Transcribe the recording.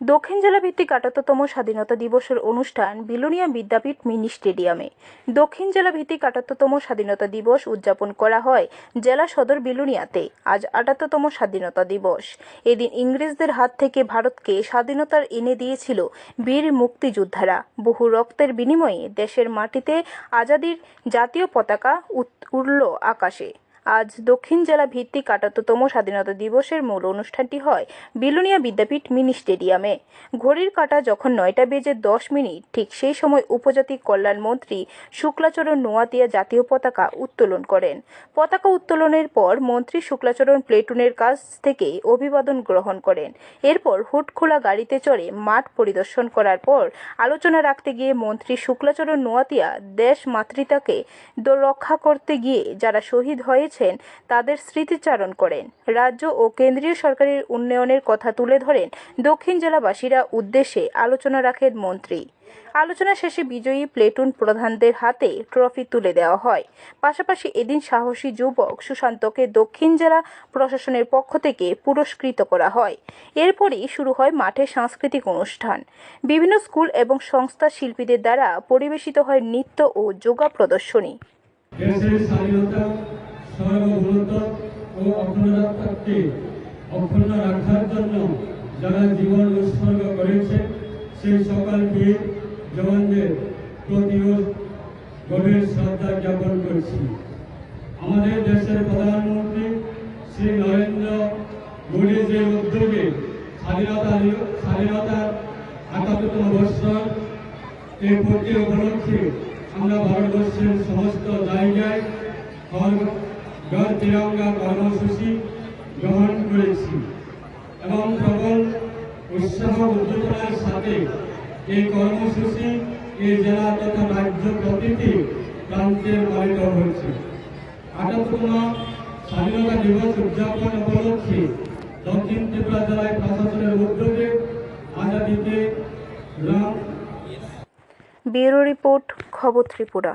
দক্ষিণ জেলা ভিত্তিক আটাত্তরতম স্বাধীনতা দিবসের অনুষ্ঠান বিলোনিয়া বিদ্যাপীঠ মিনি স্টেডিয়ামে। দক্ষিণ জেলা ভিত্তিক আটাত্তরতম স্বাধীনতা দিবস উদযাপন করা হয় জেলা সদর বিলোনিয়াতে। আজ আটাত্তরতম স্বাধীনতা দিবস। এদিন ইংরেজদের হাত থেকে ভারতকে স্বাধীনতার এনে দিয়েছিল বীর মুক্তিযোদ্ধারা। বহু রক্তের বিনিময়ে দেশের মাটিতে আজাদির জাতীয় পতাকা উড়ল আকাশে। আজ দক্ষিণ জেলা ভিত্তিক আটাত্তরতম স্বাধীনতা দিবসের মূল অনুষ্ঠানটি হয় বিলোনিয়া বিদ্যাপীঠ মিনি স্টেডিয়ামে। ঘড়ির কাঁটা যখন নয়টা বেজে দশ মিনিট, ঠিক সেই সময় উপজাতি কল্যাণ মন্ত্রী শুক্লাচরণ নোয়াতিয়া জাতীয় পতাকা উত্তোলন করেন। পতাকা উত্তোলনের পর মন্ত্রী শুক্লাচরণ প্লেটুনের কাছ থেকে অভিবাদন গ্রহণ করেন। এরপর হুট খোলা গাড়িতে চড়ে মাঠ পরিদর্শন করার পর আলোচনা রাখতে গিয়ে মন্ত্রী শুক্লাচরণ নোয়াতিয়া দেশ মাতৃতাকে রক্ষা করতে গিয়ে যারা শহীদ হয়েছেন তাদের স্মৃতিচারণ করেন। রাজ্য ও কেন্দ্রীয় সরকারের উন্নয়নের কথা তুলে ধরেন দক্ষিণ জেলাবাসীরা উদ্দেশ্যে আলোচনা রাখেন মন্ত্রী। আলোচনা শেষে বিজয়ী প্লেটুন প্রধানদের হাতে ট্রফি তুলে দেওয়া হয়। পাশাপাশি এদিন সাহসী যুবক সুশান্তকে দক্ষিণ জেলা প্রশাসনের পক্ষ থেকে পুরস্কৃত করা হয়। এরপরই শুরু হয় মাঠে সাংস্কৃতিক অনুষ্ঠান। বিভিন্ন স্কুল এবং সংস্থা শিল্পীদের দ্বারা পরিবেশিত হয় নৃত্য ও যোগা প্রদর্শনী। সার্বভৌমত্ব ও অখণ্ডতাকে অক্ষুণ্ণ রাখার জন্য যারা জীবন উৎসর্গ করেছে, সেই সকল বীর জওয়ানদের প্রতিও গভীর শ্রদ্ধা জ্ঞাপন করছি। আমাদের দেশের প্রধানমন্ত্রী শ্রী নরেন্দ্র মোদী যে উদ্যোগে স্বাধীনতা স্বাধীনতার একাত্তরতম বর্ষ এই পূর্তি উপলক্ষে আমরা ভারতবর্ষের সমস্ত জায়গায় ঘর তিরঙ্গা কর্মসূচি গ্রহণ করেছি এবং প্রবল উৎসাহ উদ্দীপনার সাথে এই কর্মসূচি, এই জেলা তথা রাজ্য প্রতিটি প্রান্তে পালিত হয়েছে। আটাত্তরতম স্বাধীনতা দিবস উদযাপন উপলক্ষে দক্ষিণ ত্রিপুরা জেলায় প্রশাসনের উদ্যোগে আজাদিতে ব্যুরো রিপোর্ট, খবর ত্রিপুরা।